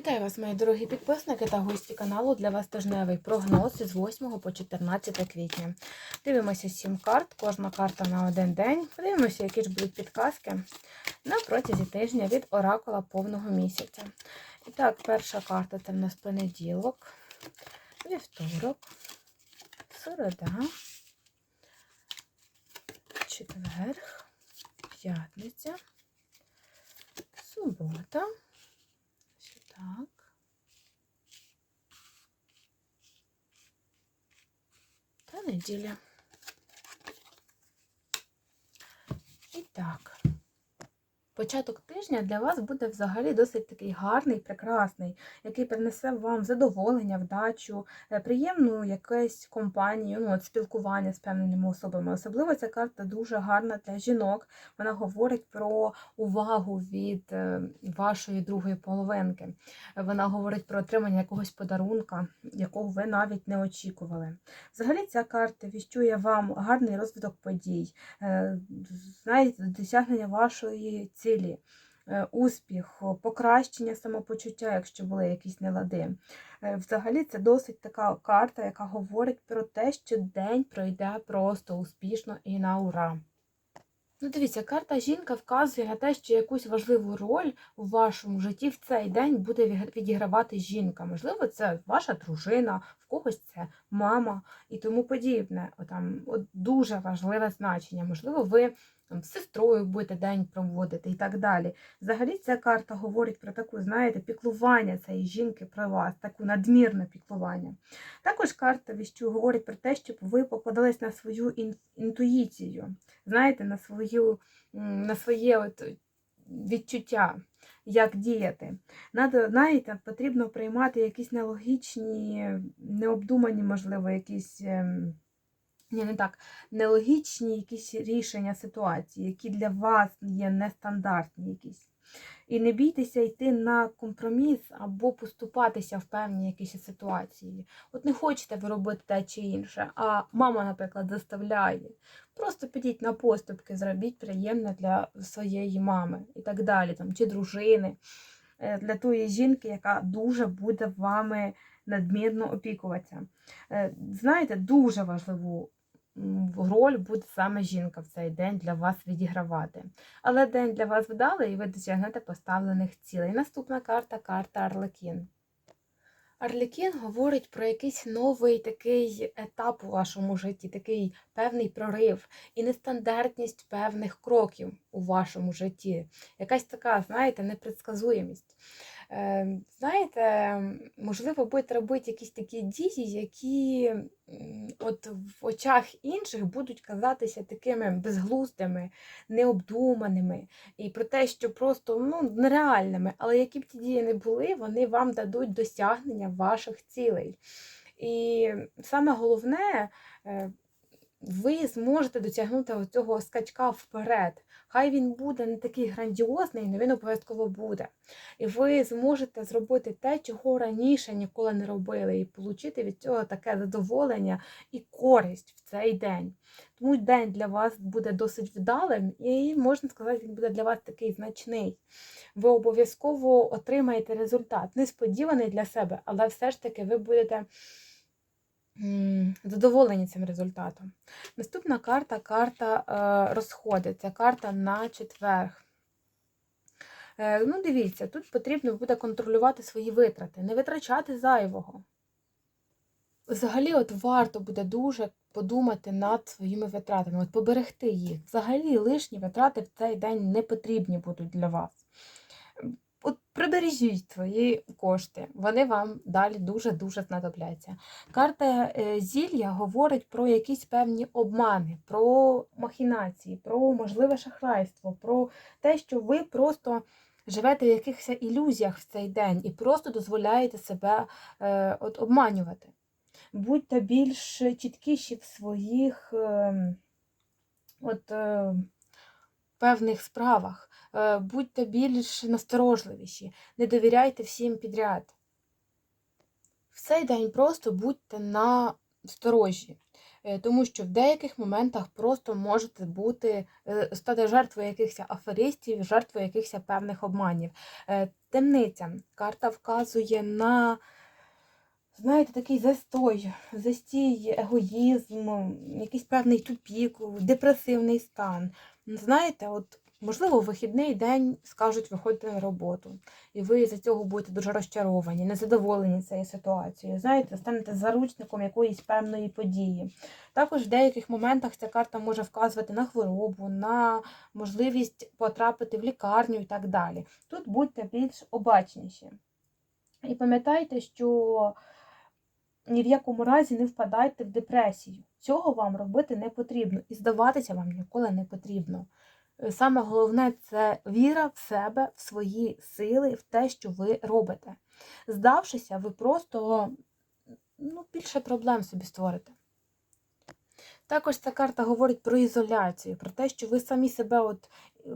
Вітаю вас, мої дорогі підписники та гості каналу. Для вас тижневий прогноз з 8 по 14 квітня. Дивимося 7 карт, кожна карта на один день. Подивимося, які ж будуть підказки на протязі тижня від оракула повного місяця. І так, перша карта це в нас понеділок, вівторок, середа, четверг, п'ятниця, субота. Так. Та неділя. І так. Початок тижня для вас буде взагалі досить такий гарний, прекрасний, який принесе вам задоволення, вдачу, е, приємну якусь компанію, ну, от спілкування з певними особами. Особливо ця карта дуже гарна для жінок. Вона говорить про увагу від е, вашої другої половинки. Вона говорить про отримання якогось подарунка, якого ви навіть не очікували. Взагалі, ця карта віщує вам гарний розвиток подій, е, знаєте, досягнення вашої цілі, е, успіх, покращення самопочуття, якщо були якісь нелади. Е, Взагалі, це досить така карта, яка говорить про те, що день пройде просто успішно і на ура. Ну, дивіться, карта жінка вказує на те, що якусь важливу роль у вашому житті в цей день буде відігравати жінка. Можливо, це ваша дружина, в когось це мама і тому подібне. Отам, от дуже важливе значення. Можливо, ви там, з сестрою будете день проводити і так далі. Взагалі, ця карта говорить про таку, знаєте, піклування цієї жінки про вас, таку надмірне піклування. Також карта віщу говорить про те, щоб ви покладались на свою інтуїцію, знаєте, на свою на своє от відчуття, як діяти. Надо, Навіть потрібно приймати якісь нелогічні, необдумані, можливо, якісь. Ні, не так, нелогічні якісь рішення ситуації, які для вас є нестандартні якісь. І не бійтеся йти на компроміс або поступатися в певній якійсь ситуації. От не хочете ви робити те чи інше, а мама, наприклад, заставляє. Просто підіть на поступки, зробіть приємне для своєї мами і так далі, там, чи дружини, е, для тої жінки, яка дуже буде вами надмірно опікуватися. Е, Знаєте, дуже важливу роль буде саме жінка в цей день для вас відігравати. Але день для вас вдалий, і ви досягнете поставлених цілей. Наступна карта карта Арлекін. Арлекін говорить про якийсь новий такий етап у вашому житті, такий певний прорив і нестандартність певних кроків у вашому житті. Якась така, знаєте, непредсказуємість. Е, Знаєте, можливо, будете робити якісь такі дії, які от в очах інших будуть казатися такими безглуздими, необдуманими, і про те, що просто ну, нереальними, але які б ті дії не були, вони вам дадуть досягнення ваших цілей. І саме головне, е, ви зможете досягнути цього скачка вперед. Хай він буде не такий грандіозний, але він обов'язково буде. І ви зможете зробити те, чого раніше ніколи не робили, і отримати від цього таке задоволення і користь в цей день. Тому день для вас буде досить вдалим, і можна сказати, він буде для вас такий значний. Ви обов'язково отримаєте результат, несподіваний для себе, але все ж таки ви будете задоволені цим результатом. Наступна карта карта е, розходи. Це карта на четверг. Е, ну, дивіться, тут потрібно буде контролювати свої витрати, не витрачати зайвого. Взагалі, от варто буде дуже подумати над своїми витратами, от поберегти їх. Взагалі, лишні витрати в цей день не потрібні будуть для вас. От прибережіть свої кошти, вони вам далі дуже-дуже знадобляться. Карта е, зілля говорить про якісь певні обмани, про махінації, про можливе шахрайство, про те, що ви просто живете в якихось ілюзіях в цей день і просто дозволяєте себе е, от, обманювати. Будьте більш чіткіші в своїх е, от, е, певних справах, будьте більш насторожливіші, не довіряйте всім підряд. В цей день просто будьте на сторожі. Е, Тому що в деяких моментах просто можете бути, е, стати жертвою якихось аферистів, жертвою якихось певних обманів. Е, Темниця. Карта вказує на, знаєте, такий застой, застій, егоїзм, якийсь певний тупік, депресивний стан. Знаєте, от. Можливо, в вихідний день скажуть виходити на роботу, і ви за цього будете дуже розчаровані, незадоволені цією ситуацією. Знаєте, станете заручником якоїсь певної події. Також в деяких моментах ця карта може вказувати на хворобу, на можливість потрапити в лікарню і так далі. Тут будьте більш обачніші. І пам'ятайте, що ні в якому разі не впадайте в депресію. Цього вам робити не потрібно, і здаватися вам ніколи не потрібно. Саме головне це віра в себе, в свої сили, в те, що ви робите. Здавшися, ви просто ну, більше проблем собі створите. Також ця карта говорить про ізоляцію, про те, що ви самі себе от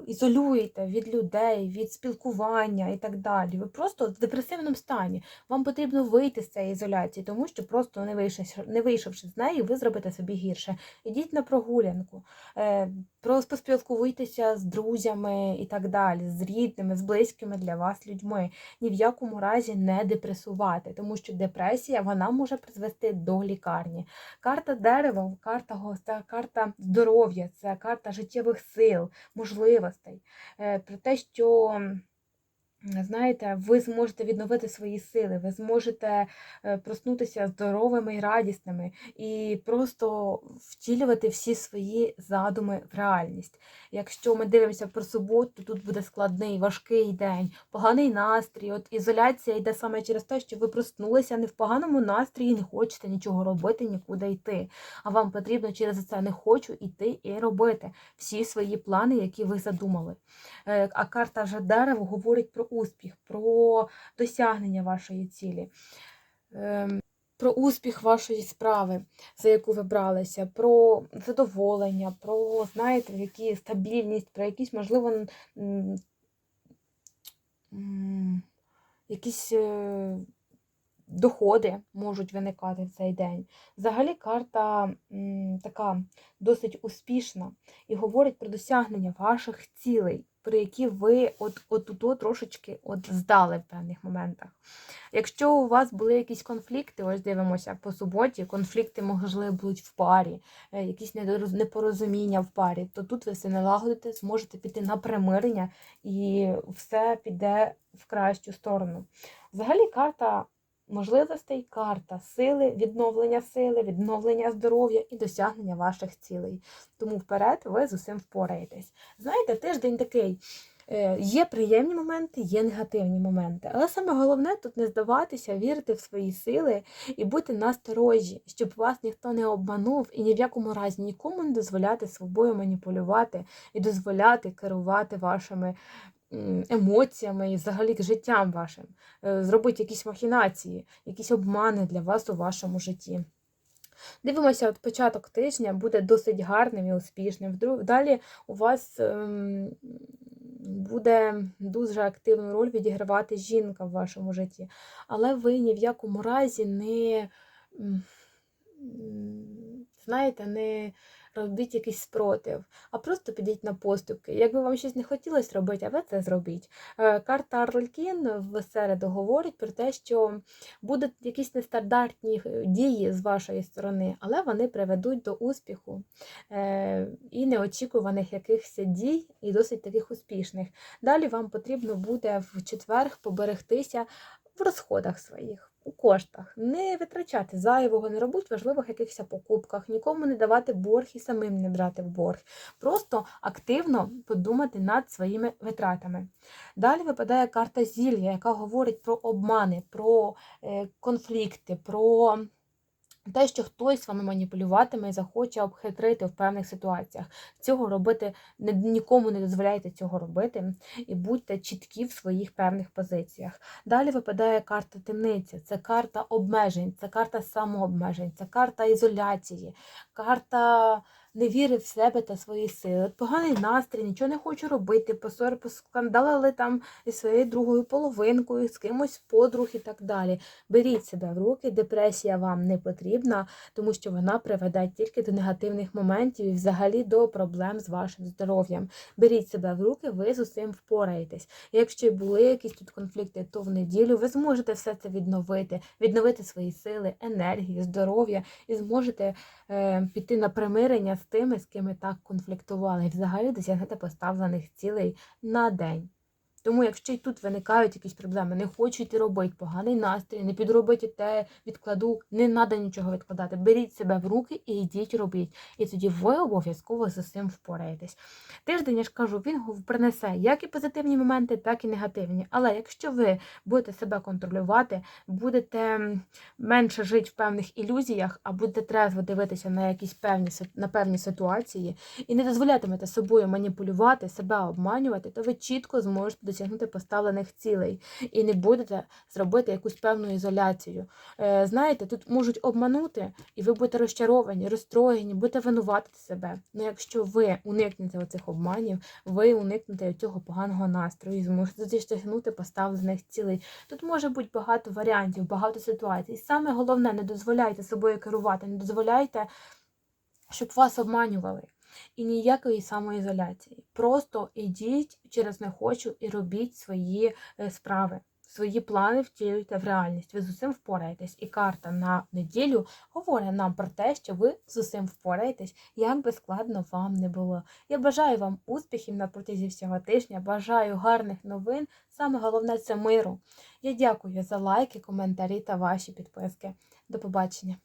ізолюєте від людей, від спілкування і так далі. Ви просто в депресивному стані. Вам потрібно вийти з цієї ізоляції, тому що просто не вийшовши, не вийшовши з неї, ви зробите собі гірше. Ідіть на прогулянку, е, поспілкуйтеся з друзями і так далі, з рідними, з близькими для вас людьми. Ні в якому разі не депресувати, тому що депресія вона може призвести до лікарні. Карта дерева, карта госта, карта здоров'я, це карта життєвих сил, можливостей. Е, Про те, що. Знаєте, ви зможете відновити свої сили, ви зможете е, проснутися здоровими і радісними і просто втілювати всі свої задуми в реальність. Якщо ми дивимося про суботу, то тут буде складний, важкий день, поганий настрій. От ізоляція йде саме через те, що ви проснулися не в поганому настрої, не хочете нічого робити, нікуди йти. А вам потрібно через це не хочу йти і робити всі свої плани, які ви задумали. Е, А карта вже говорить про успіх, про досягнення вашої цілі. Ем, Про успіх вашої справи, за яку ви бралися, про задоволення, про, знаєте, які стабільність, про якісь, можливо, якісь е, доходи можуть виникати в цей день. Взагалі карта така досить успішна і говорить про досягнення ваших цілей, про які ви от, от, трошечки от здали в певних моментах. Якщо у вас були якісь конфлікти, ось дивимося по суботі, конфлікти, можливо, будуть в парі, е, якісь непорозуміння в парі, то тут ви все налагодите, зможете піти на примирення і все піде в кращу сторону. Взагалі, карта можливостей, карта сили, відновлення сили, відновлення здоров'я і досягнення ваших цілей. Тому вперед ви з усім впораєтесь. Знаєте, тиждень такий. е, Є приємні моменти, є негативні моменти. Але саме головне тут не здаватися, вірити в свої сили і бути насторожі, щоб вас ніхто не обманув і ні в якому разі нікому не дозволяти собою маніпулювати і дозволяти керувати вашими емоціями і взагалі життям вашим, Е, зробити якісь махінації, якісь обмани для вас у вашому житті. Дивимося, от початок тижня буде досить гарним і успішним. Далі у вас ем, буде дуже активну роль відігравати жінка в вашому житті, але ви ні в якому разі не, знаєте, не робіть якийсь спротив, а просто підіть на поступки. Якби вам щось не хотілося робити, а ви це зробіть. Е, Карта Арлькін в середу говорить про те, що будуть якісь нестандартні е, дії з вашої сторони, але вони приведуть до успіху е, і неочікуваних якихось дій, і досить таких успішних. Далі вам потрібно буде в четвер поберегтися в розходах своїх. У коштах не витрачати зайвого, не робити важливих якихось покупках, нікому не давати борг і самим не брати в борг. Просто активно подумати над своїми витратами. Далі випадає карта зілля, яка говорить про обмани, про е, конфлікти, про те, що хтось вами маніпулюватиме і захоче обхитрити в певних ситуаціях. Цього робити нікому не дозволяйте цього робити і будьте чіткі в своїх певних позиціях. Далі випадає карта темниці, це карта обмежень, це карта самообмежень, це карта ізоляції, карта не вірив в себе та свої сили. Поганий настрій, нічого не хочу робити, посор, поскандалили там із своєю другою половинкою, з кимось подруг і так далі. Беріть себе в руки, депресія вам не потрібна, тому що вона приведе тільки до негативних моментів і взагалі до проблем з вашим здоров'ям. Беріть себе в руки, ви з усім впораєтесь. Якщо були якісь тут конфлікти, то в неділю ви зможете все це відновити, відновити свої сили, енергію, здоров'я і зможете е, піти на примирення з тими, з ким ми так конфліктували, і взагалі досягнете поставлених цілей на день. Тому, якщо й тут виникають якісь проблеми, не хочу йти робити, поганий настрій, не підробити те, відкладу, не треба нічого відкладати. Беріть себе в руки і йдіть робіть. І тоді ви обов'язково з цим впораєтесь. Тиждень, я ж кажу, він принесе як і позитивні моменти, так і негативні. Але якщо ви будете себе контролювати, будете менше жити в певних ілюзіях, а будете трезво дивитися на якісь певні на певні ситуації і не дозволятимете собою маніпулювати, себе обманювати, то ви чітко зможете досягнути поставлених цілей і не будете зробити якусь певну ізоляцію. Е, знаєте, тут можуть обманути, і ви будете розчаровані, розстроєні, будете винуватити себе. Ну якщо ви уникнете оцих обманів, ви уникнете цього поганого настрою і зможете досягнути поставлених цілей. Тут може бути багато варіантів, багато ситуацій. Саме головне, не дозволяйте собою керувати, не дозволяйте, щоб вас обманювали. І ніякої самоізоляції. Просто ідіть через не хочу і робіть свої е, справи, свої плани втілюйте в реальність. Ви з усім впораєтесь. І карта на неділю говорить нам про те, що ви з усім впораєтесь, як би складно вам не було. Я бажаю вам успіхів на протязі всього тижня, бажаю гарних новин. Саме головне це миру. Я дякую за лайки, коментарі та ваші підписки. До побачення.